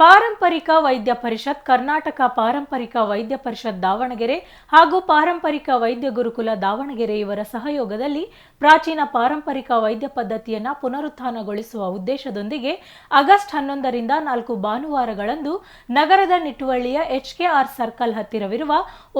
ಪಾರಂಪರಿಕ ವೈದ್ಯ ಪರಿಷತ್, ಕರ್ನಾಟಕ ಪಾರಂಪರಿಕ ವೈದ್ಯ ಪರಿಷತ್ ದಾವಣಗೆರೆ ಹಾಗೂ ಪಾರಂಪರಿಕ ವೈದ್ಯ ಗುರುಕುಲ ದಾವಣಗೆರೆ ಇವರ ಸಹಯೋಗದಲ್ಲಿ ಪ್ರಾಚೀನ ಪಾರಂಪರಿಕ ವೈದ್ಯ ಪದ್ಧತಿಯನ್ನು ಪುನರುತ್ಥಾನಗೊಳಿಸುವ ಉದ್ದೇಶದೊಂದಿಗೆ ಆಗಸ್ಟ್ ಹನ್ನೊಂದರಿಂದ ನಾಲ್ಕು ಭಾನುವಾರಗಳಂದು ನಗರದ ನಿಟ್ಟುವಳ್ಳಿಯ ಎಚ್ಕೆಆರ್ ಸರ್ಕಲ್ ಹತ್ತಿರವಿರುವ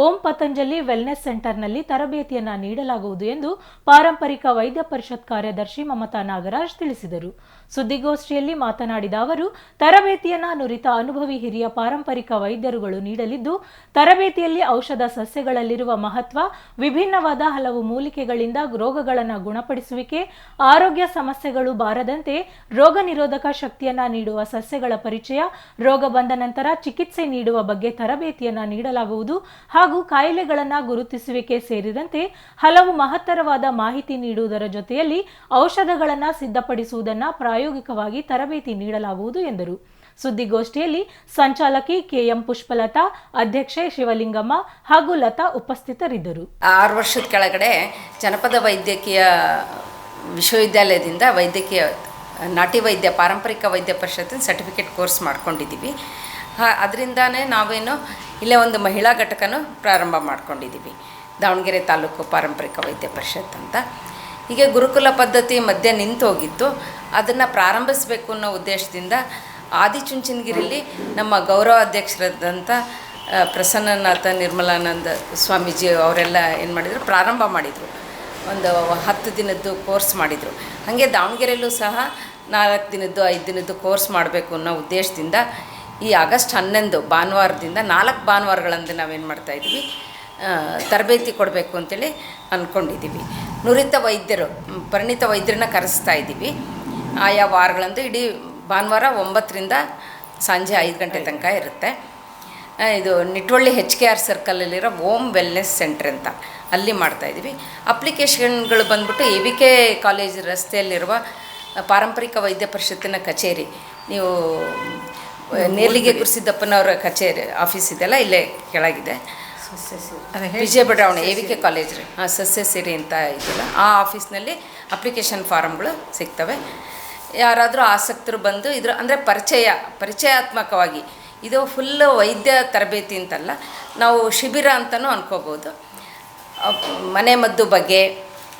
ಓಂ ಪತಂಜಲಿ ವೆಲ್ನೆಸ್ ಸೆಂಟರ್ನಲ್ಲಿ ತರಬೇತಿಯನ್ನು ನೀಡಲಾಗುವುದು ಎಂದು ಪಾರಂಪರಿಕ ವೈದ್ಯ ಪರಿಷತ್ ಕಾರ್ಯದರ್ಶಿ ಮಮತಾ ನಾಗರಾಜ್ ತಿಳಿಸಿದರು. ಸುದ್ದಿಗೋಷ್ಠಿಯಲ್ಲಿ ಮಾತನಾಡಿದ ಅವರು, ತರಬೇತಿಯನ್ನ ನುರಿತ ಅನುಭವಿ ಹಿರಿಯ ಪಾರಂಪರಿಕ ವೈದ್ಯರುಗಳು ನೀಡಲಿದ್ದು, ತರಬೇತಿಯಲ್ಲಿ ಔಷಧ ಸಸ್ಯಗಳಲ್ಲಿರುವ ಮಹತ್ವ, ವಿಭಿನ್ನವಾದ ಹಲವು ಮೂಲಿಕೆಗಳಿಂದ ರೋಗಗಳನ್ನು ಗುಣಪಡಿಸುವಿಕೆ, ಆರೋಗ್ಯ ಸಮಸ್ಯೆಗಳು ಬಾರದಂತೆ ರೋಗ ನಿರೋಧಕ ಶಕ್ತಿಯನ್ನ ನೀಡುವ ಸಸ್ಯಗಳ ಪರಿಚಯ, ರೋಗ ಬಂದ ನಂತರ ಚಿಕಿತ್ಸೆ ನೀಡುವ ಬಗ್ಗೆ ತರಬೇತಿಯನ್ನು ನೀಡಲಾಗುವುದು ಹಾಗೂ ಕಾಯಿಲೆಗಳನ್ನು ಗುರುತಿಸುವಿಕೆ ಸೇರಿದಂತೆ ಹಲವು ಮಹತ್ತರವಾದ ಮಾಹಿತಿ ನೀಡುವುದರ ಜೊತೆಯಲ್ಲಿ ಔಷಧಗಳನ್ನು ಸಿದ್ಧಪಡಿಸುವುದನ್ನು ಪ್ರಾಯೋಗಿಕವಾಗಿ ತರಬೇತಿ ನೀಡಲಾಗುವುದು ಎಂದರು. ಸುದ್ದಿಗೋಷ್ಠಿಯಲ್ಲಿ ಸಂಚಾಲಕಿ ಕೆಎಂ ಪುಷ್ಪಲತಾ, ಅಧ್ಯಕ್ಷೆ ಶಿವಲಿಂಗಮ್ಮ ಹಾಗೂ ಲತಾ ಉಪಸ್ಥಿತರಿದ್ದರು. ಆರು ವರ್ಷದ ಕೆಳಗಡೆ ಜನಪದ ವೈದ್ಯಕೀಯ ವಿಶ್ವವಿದ್ಯಾಲಯದಿಂದ ವೈದ್ಯಕೀಯ, ನಾಟಿ ವೈದ್ಯ, ಪಾರಂಪರಿಕ ವೈದ್ಯ ಪರಿಷತ್ತಿನ ಸರ್ಟಿಫಿಕೇಟ್ ಕೋರ್ಸ್ ಮಾಡ್ಕೊಂಡಿದ್ದೀವಿ. ಅದರಿಂದಾನೇ ನಾವೇನು ಇಲ್ಲೇ ಒಂದು ಮಹಿಳಾ ಘಟಕನೂ ಪ್ರಾರಂಭ ಮಾಡ್ಕೊಂಡಿದ್ದೀವಿ. ದಾವಣಗೆರೆ ತಾಲೂಕು ಪಾರಂಪರಿಕ ವೈದ್ಯ ಪರಿಷತ್ ಅಂತ. ಹೀಗೆ ಗುರುಕುಲ ಪದ್ಧತಿ ಮಧ್ಯೆ ನಿಂತು ಹೋಗಿತ್ತು ಅದನ್ನು ಪ್ರಾರಂಭಿಸಬೇಕು ಅನ್ನೋ ಉದ್ದೇಶದಿಂದ ಆದಿಚುಂಚನಗಿರಿಲಿ ನಮ್ಮ ಗೌರವ ಅಧ್ಯಕ್ಷರಾದಂಥ ಪ್ರಸನ್ನನಾಥ ನಿರ್ಮಲಾನಂದ ಸ್ವಾಮೀಜಿ ಅವರೆಲ್ಲ ಏನು ಮಾಡಿದರು, ಪ್ರಾರಂಭ ಮಾಡಿದರು. ಒಂದು ಹತ್ತು ದಿನದ್ದು ಕೋರ್ಸ್ ಮಾಡಿದರು. ಹಾಗೆ ದಾವಣಗೆರೆಯಲ್ಲೂ ಸಹ ನಾಲ್ಕು ದಿನದ್ದು, ಐದು ದಿನದ್ದು ಕೋರ್ಸ್ ಮಾಡಬೇಕು ಅನ್ನೋ ಉದ್ದೇಶದಿಂದ ಈ ಆಗಸ್ಟ್ ಹನ್ನೊಂದು ಭಾನುವಾರದಿಂದ ನಾಲ್ಕು ಭಾನುವಾರಗಳಂದು ನಾವೇನು ಮಾಡ್ತಾಯಿದ್ವಿ ತರಬೇತಿ ಕೊಡಬೇಕು ಅಂತೇಳಿ ಅಂದ್ಕೊಂಡಿದ್ದೀವಿ ನುರಿತ ವೈದ್ಯರು ಪರಿಣಿತ ವೈದ್ಯರನ್ನ ಕರೆಸ್ತಾ ಇದ್ದೀವಿ. ಆಯಾ ವಾರಗಳಂದು ಇಡೀ ಭಾನುವಾರ ಒಂಬತ್ತರಿಂದ ಸಂಜೆ ಐದು ಗಂಟೆ ತನಕ ಇರುತ್ತೆ. ಇದು ನಿಟ್ವಳ್ಳಿ ಹೆಚ್ ಕೆ ಆರ್ ಸರ್ಕಲಲ್ಲಿರೋ ಓಮ್ ವೆಲ್ನೆಸ್ ಸೆಂಟ್ರ್ ಅಂತ ಅಲ್ಲಿ ಮಾಡ್ತಾಯಿದ್ವಿ ಅಪ್ಲಿಕೇಶನ್ಗಳು ಬಂದ್ಬಿಟ್ಟು ಎ ವಿ ಕೆ ಕಾಲೇಜ್ ರಸ್ತೆಯಲ್ಲಿರುವ ಪಾರಂಪರಿಕ ವೈದ್ಯ ಪರಿಷತ್ತಿನ ಕಚೇರಿ. ನೀವು ನೇರ್ಲಿಗೆ ಗುರುಸಿದ್ದಪ್ಪನವರ ಕಚೇರಿ ಆಫೀಸ್ ಇದೆಲ್ಲ ಇಲ್ಲೇ ಕೆಳಗಿದೆ. ವಿಜಯ ಬಡಾವಣೆ ಎ ವಿ ಕೆ ಕಾಲೇಜ್ ರೀ. ಹಾಂ ಸಸ್ಯ ಸಿರಿ ಅಂತ ಇದೆಯಲ್ಲ ಆ ಆಫೀಸ್ನಲ್ಲಿ ಅಪ್ಲಿಕೇಶನ್ ಫಾರಮ್ಗಳು ಸಿಗ್ತವೆ. ಯಾರಾದರೂ ಆಸಕ್ತರು ಬಂದು ಇದ್ರ ಅಂದರೆ ಪರಿಚಯ ಪರಿಚಯಾತ್ಮಕವಾಗಿ. ಇದು ಫುಲ್ಲು ವೈದ್ಯ ತರಬೇತಿ ಅಂತಲ್ಲ. ನಾವು ಶಿಬಿರ ಅಂತಲೂ ಅನ್ಕೋಬೋದು. ಮನೆ ಮದ್ದು ಬಗ್ಗೆ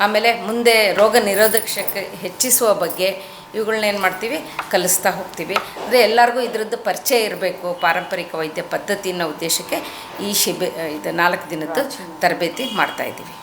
ಆಮೇಲೆ ಮುಂದೆ ರೋಗ ನಿರೋಧಕ ಶಕ್ತಿ ಹೆಚ್ಚಿಸುವ ಬಗ್ಗೆ ಇವುಗಳನ್ನ ಏನು ಮಾಡ್ತೀವಿ? ಕಲಿಸ್ತಾ ಹೋಗ್ತೀವಿ. ಅಂದರೆ ಎಲ್ಲರಿಗೂ ಇದರದ್ದು ಪರಿಚಯ ಇರಬೇಕು ಪಾರಂಪರಿಕ ವೈದ್ಯ ಪದ್ಧತಿ ಅನ್ನೋ ಉದ್ದೇಶಕ್ಕೆ ಈ ಶಿಬಿ ಇದು ನಾಲ್ಕು ದಿನದ್ದು ತರಬೇತಿ ಮಾಡ್ತಾಯಿದ್ದೀವಿ